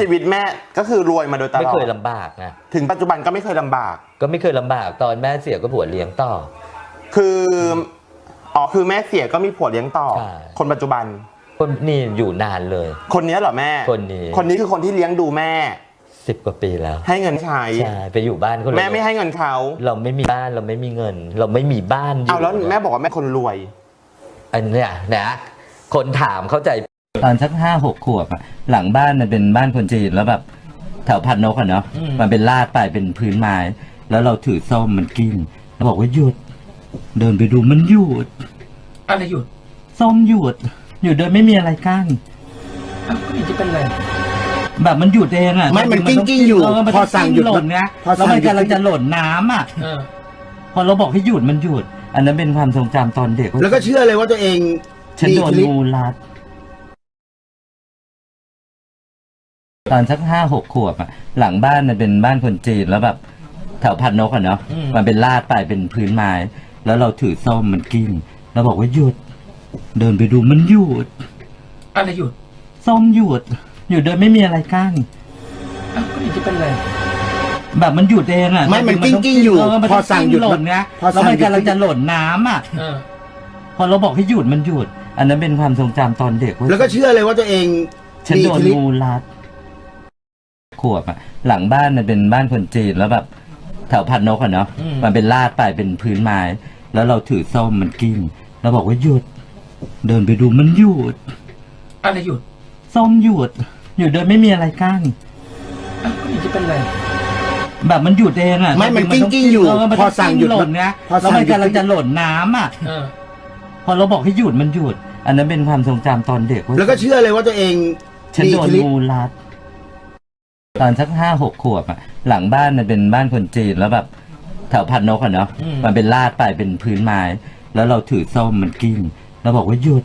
ชีวิตแม่ก็คือรวยมาโดยตลอด ไม่เคยลำบากนะถึงปัจจุบันก็ไม่เคยลำบาก ก็ไม่เคยลำบากตอนแม่เสียก็ผัวเลี้ยงต่อ คืออ๋อคือแม่เสียก็มีผัวเลี้ยงต่อ ใช่ คนปัจจุบัน คนนี่อยู่นานเลย คนนี้เหรอแม่ คนนี้ คนนี้คือคนที่เลี้ยงดูแม่ สิบกว่าปีแล้วให้เงินใช้ ใช่ไปอยู่บ้านเขาเลยแม่ไม่ให้เงินเขาเราไม่มีบ้านเราไม่มีเงิน เราไม่มีบ้านอยู่เอาแล้วแม่บอกว่าแม่คนรวย อันเนี้ยนะคนถามเข้าใจ ตอนสักห้าหกขวบอะหลังบ้านมันเป็นบ้านคนจีนแล้วแบบแถวพันนกอะเนาะมันเป็นลาดไปเป็นพื้นไม้ แล้วเราถือส้มมันกิ้งแล้วบอกว่าหยุด เดินไปดูมันหยุดอะไรหยุดส้มหยุดหยุดโดยไม่มีอะไรกั้นอ้าวก็ไม่จะเป็นไรแบบมันหยุดเองอะไม่มันกิ้งกิ้งอยู่ เมันพอสั่งหยุดกิ้หล่นไงพอสั่แล้วงมันหยุด กำลังจะหล่นน้ำอะเออ พอเราบอกให้หยุดมันหยุด อันนั้นเป็นความทรงจำตอนเด็กว่าแล้วก็เชื่อเลยว่าตัวเองฉันมีโดนคลิปงูรัด ตอนสักห้าหกขวบอะหลังบ้านมันเป็นบ้านคนจีนแล้วแบบแถวพันนกอะเนาะมันเป็นลาดไปเป็นพื้นไม้ แล้วเราถือส้มมันกิ้งแล้วบอกว่าหยุด เดินไปดูมันหยุดอะไรหยุดส้มหยุดหยุดโดยไม่มีอะไรกั้นอ้าวก็ไม่จะเป็นไรแบบมันหยุดเองอะไม่มันกิ้งกิ้งอยู่เมันพอสั่งหยุดหล่นไงพอสั่แล้วงมันหยุดกำลังจะหล่นน้ำอะเออพอเราบอกให้หยุดมันหยุด อันนั้นเป็นความทรงจำตอนเด็กว่าแล้วก็เชื่อเลยว่าตัวเองฉันมีโดนคลิปงูรัด ขวบอะหลังบ้านมันเป็นบ้านคนจีนแล้วแบบแถวพันนกอะเนาะมันเป็นลาดไปเป็นพื้นไม้ แล้วเราถือส้มมันกิ้งแล้วบอกว่าหยุด เดินไปดูมันหยุด อะไรหยุดส้มหยุดหยุดโดยไม่มีอะไรกั้นอ้าวก็ไม่จะเป็นไร แบบมันหยุดเองอะไม่มันกิ้งกิ้งอยู่เมันพอสั่งหยุดกิ้หล่นไงพอสั่แล้วงมันหยุดกำลังจะหล่นน้ำอะเออ พอเราบอกให้หยุดมันหยุด อันนั้นเป็นความทรงจำตอนเด็กว่าแล้วก็เชื่อเลยว่าตัวเองฉันมีโดนคลิปงูรัด ตอนสักห้าหกขวบอะหลังบ้านมันเป็นบ้านคนจีนแล้วแบบแถวพันนกอะเนาะมันเป็นลาดไปเป็นพื้นไม้ แล้วเราถือส้มมันกิ้งแล้วบอกว่าหยุด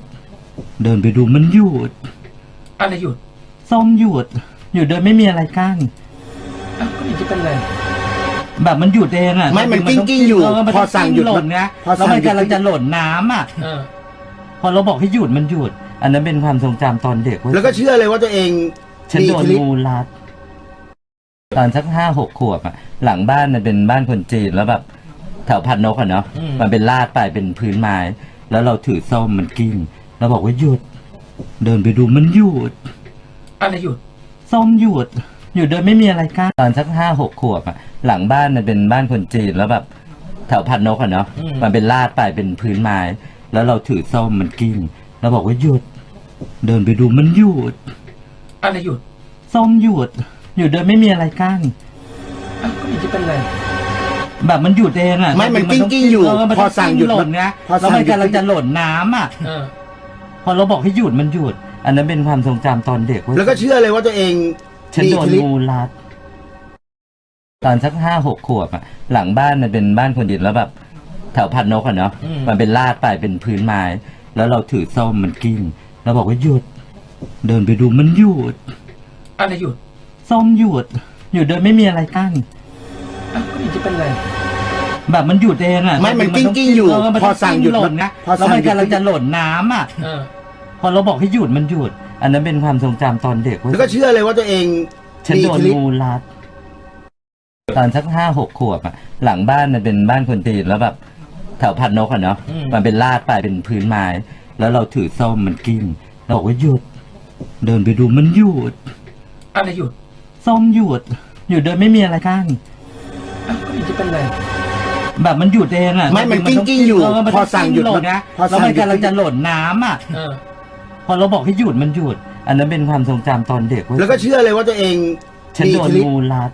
เดินไปดูมันหยุด อะไรหยุดส้มหยุดหยุดโดยไม่มีอะไรกั้นอ้าวก็ไม่จะเป็นไร แบบมันหยุดเองอะไม่มันกิ้งกิ้งอยู่เมันพอสั่งหยุดกิ้หล่นไงพอสั่แล้วงมันหยุดกำลังจะหล่นน้ำอะเออ พอเราบอกให้หยุดมันหยุด อันนั้นเป็นความทรงจำตอนเด็กว่าแล้วก็เชื่อเลยว่าตัวเองฉันมีโดนคลิปงูรัด ตอนสักห้าหกขวบอะหลังบ้านมันเป็นบ้านคนจีนแล้วแบบแถวพันนกอะเนาะมันเป็นลาดไปเป็นพื้นไม้ แล้วเราถือส้มมันกิ้งแล้วบอกว่าหยุด เดินไปดูมันหยุด อะไรหยุด ส้มหยุดหยุดโดยไม่มีอะไรกั้นตอนสักห้าหกขวบอะหลังบ้านมันเป็นบ้านคนจีนแล้วแบบแถวพันนกอะเนาะมันเป็นลาดไปเป็นพื้นไม้ แล้วเราถือส้มมันกิ้งแล้วบอกว่าหยุด เดินไปดูมันหยุด อะไรหยุด ส้มหยุด หยุดโดยไม่มีอะไรกั้นอ้าวก็ไม่จะเป็นไรแบบมันหยุดเองอะไม่มันกิ้งกิ้งอยู่เมันพอสั่งหยุดกิ้หล่นไงพอสั่แล้วงมันหยุดกำลังจะหล่นน้ำอะเออ พอเราบอกให้หยุดมันหยุด อันนั้นเป็นความทรงจำตอนเด็กว่าแล้วก็เชื่อเลยว่าตัวเองฉันมีโดนคลิปงูรัด ตอนสักห้าหกขวบอะหลังบ้านมันเป็นบ้านคนจีนแล้วแบบแถวพันนกอะเนาะมันเป็นลาดไปเป็นพื้นไม้ แล้วเราถือส้มมันกิ้งแล้วบอกว่าหยุด เดินไปดูมันหยุดอะไรหยุด ส้มหยุดหยุดโดยไม่มีอะไรกั้นอ้าวก็ไม่จะเป็นไร แบบมันหยุดเองอะไม่มันกิ้งกิ้งอยู่เมันพอสั่งหยุดกิ้หล่นไงพอสั่แล้วงมันหยุดกำลังจะหล่นน้ำอะเออ พอเราบอกให้หยุดมันหยุด อันนั้นเป็นความทรงจำตอนเด็กว่าแล้วก็เชื่อเลยว่าตัวเองฉันมีโดนคลิปงูรัด ตอนสักห้าหกขวบอะหลังบ้านมันเป็นบ้านคนจีนแล้วแบบแถวพันนกอะเนาะมันเป็นลาดไปเป็นพื้นไม้ แล้วเราถือส้มมันกิ้งเราบอกว่าหยุด เดินไปดูมันหยุด อะไรหยุด ส้มหยุดหยุดโดยไม่มีอะไรกั้นอ้าวก็ไม่จะเป็นไร แบบมันหยุดเองอะไม่มันกิ้งกิ้งอยู่ เมันพอสั่งหยุดกิ้หล่นไงพอสั่แล้วงมันหยุดกำลังจะหล่นน้ำอะเออ พอเราบอกให้หยุดมันหยุด อันนั้นเป็นความทรงจำตอนเด็กว่าแล้วก็เชื่อเลยว่าตัวเองฉันมีโดนคลิปงูรัด